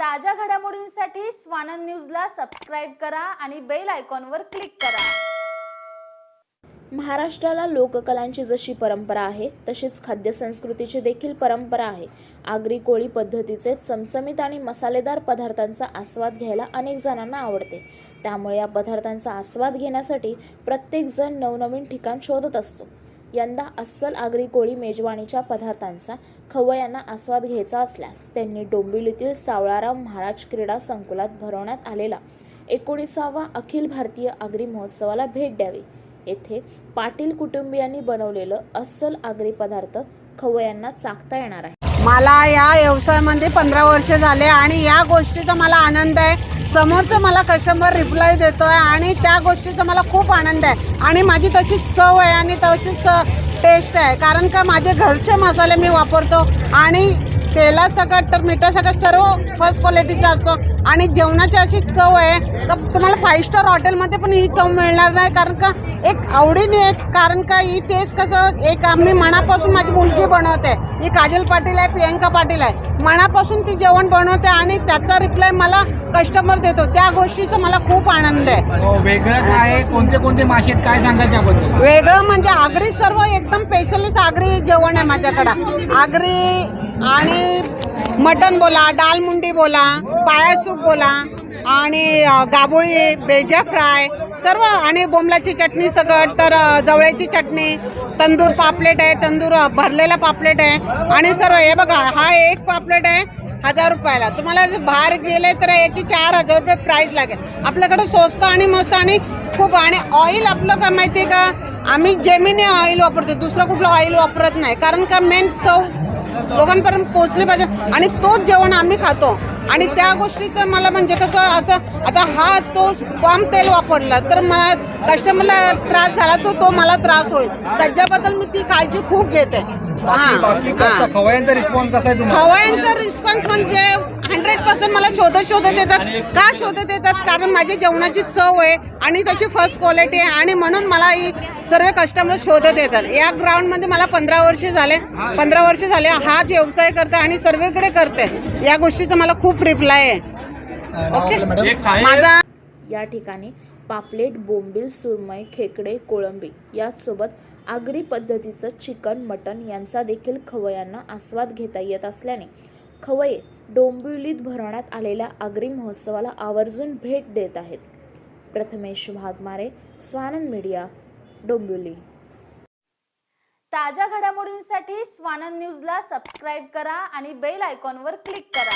ताज्या घडामोडींसाठी स्वानंद न्यूजला सबस्क्राईब करा आणि बेल आयकॉनवर क्लिक करा. महाराष्ट्राला लोककलांची जशी परंपरा आहे तशीच खाद्यसंस्कृतीची देखील परंपरा आहे. आगरी कोळी पद्धतीचे चमचमीत आणि मसालेदार पदार्थांचा आस्वाद घ्यायला अनेक जणांना आवडते. त्यामुळे या पदार्थांचा आस्वाद घेण्यासाठी प्रत्येकजण नवनवीन ठिकाण शोधत असतो. यंदा अस्सल आगरी कोळी मेजवानीच्या पदार्थांचा खवय्यांना आस्वाद घ्यायचा असल्यास त्यांनी डोंबिवलीतील सावळाराम महाराज क्रीडा संकुलात भरवण्यात आलेला एकोणीसावा अखिल भारतीय आगरी महोत्सवाला भेट द्यावी. येथे पाटील कुटुंबियांनी बनवलेलं अस्सल आगरी पदार्थ खवय्यांना चाखता येणार आहे. मला या व्यवसायामध्ये पंधरा वर्ष झाले आणि या गोष्टीचा मला आनंद आहे. समोरचं मला कस्टमर रिप्लाय आहे आणि त्या गोष्टीचा मला खूप आनंद आहे. आणि माझी तशीच चव आहे आणि तशीच टेस्ट आहे. कारण का माझे घरचे मसाले मी वापरतो आणि तेलासकट तर मिठासकट सर्व फर्स्ट क्वालिटीचा असतो. आणि जेवणाची अशी चव आहे का तुम्हाला फाईव्ह स्टार हॉटेलमध्ये पण ही चव मिळणार नाही. कारण का एक आवडीने एक कारण का ही टेस्ट कसं एक आम्ही मनापासून माझी मुलगी बनवते. ही काजल पाटील आहे प्रियंका पाटील आहे. मनापासून ती जेवण बनवते आणि त्याचा रिप्लाय मला कस्टमर देतो. त्या गोष्टीचा मला खूप आनंद आहे. हो, वेगळं काय? कोणते कोणते मासे आहेत? काय सांगाल त्याबद्दल? वेगळं म्हणजे आगरी सर्व एकदम स्पेशलिस्ट आगरी जेवण आहे माझ्याकडं. आगरी आणि मटन बोला डाल मुंडी बोला पाया सूप बोला आणि गाबोळी बेजा फ्राय सर्व आणि बोंबलाची चटणी सगळं तर जवळ्याची चटणी तंदूर पापलेट आहे तंदूर भरलेला पापलेट आहे. आणि सर्व हे बघा हा एक पापलेट आहे हजार रुपयाला. तुम्हाला जर बाहेर गेले तर याची चार हजार रुपये प्राईस लागेल. आपल्याकडे स्वस्त आणि मस्त आणि खूप आणि ऑइल आपलं का माहिती आहे का? आम्ही जेमिनी ऑइल वापरतो दुसरं कुठलं ऑइल वापरत नाही. कारण का मेन चव लोकांपर्यंत पोहोचली पाहिजे. आणि तोच जेवण आम्ही खातो. आणि त्या गोष्टीचं मला म्हणजे कसं असं आता हा तो पाम तेल वापरला तर मला कस्टमरला त्रास झाला तो तो मला त्रास होईल. त्याच्याबद्दल मी ती काळजी खूप घेते. हां. खवयांचा रिस्पॉन्स कसा आहे रिस्पॉन्स म्हणजे हंड्रेड पर्सेंट मला शोधत शोधत येतात. का शोधत येतात? कारण माझी जेवणाची चव आहे आणि त्याची फर्स्ट क्वालिटी आहे आणि म्हणून मला ही सर्व कस्टमर शोधत येतात. या ग्राउंडमध्ये मला पंधरा वर्ष झाले. पंधरा वर्ष झाले. हाच व्यवसाय करते आणि सर्वेकडे करते. या गोष्टीचा मला खूप रिप्लाय आहे. ओके. माझा या ठिकाणी पापलेट बोंबील सुरमई खेकडे कोळंबी याचसोबत आगरी पद्धतीचं चिकन मटन यांचा देखील खवयांना आस्वाद घेता येत असल्याने खवये डोंबिवलीत भरवण्यात आलेल्या आगरी महोत्सवाला आवर्जून भेट देत आहेत. प्रथमेश भागमारे स्वानंद मीडिया डोंबिवली. ताज्या घडामोडींसाठी स्वानंद न्यूजला सबस्क्राईब करा आणि बेल आयकॉनवर क्लिक करा.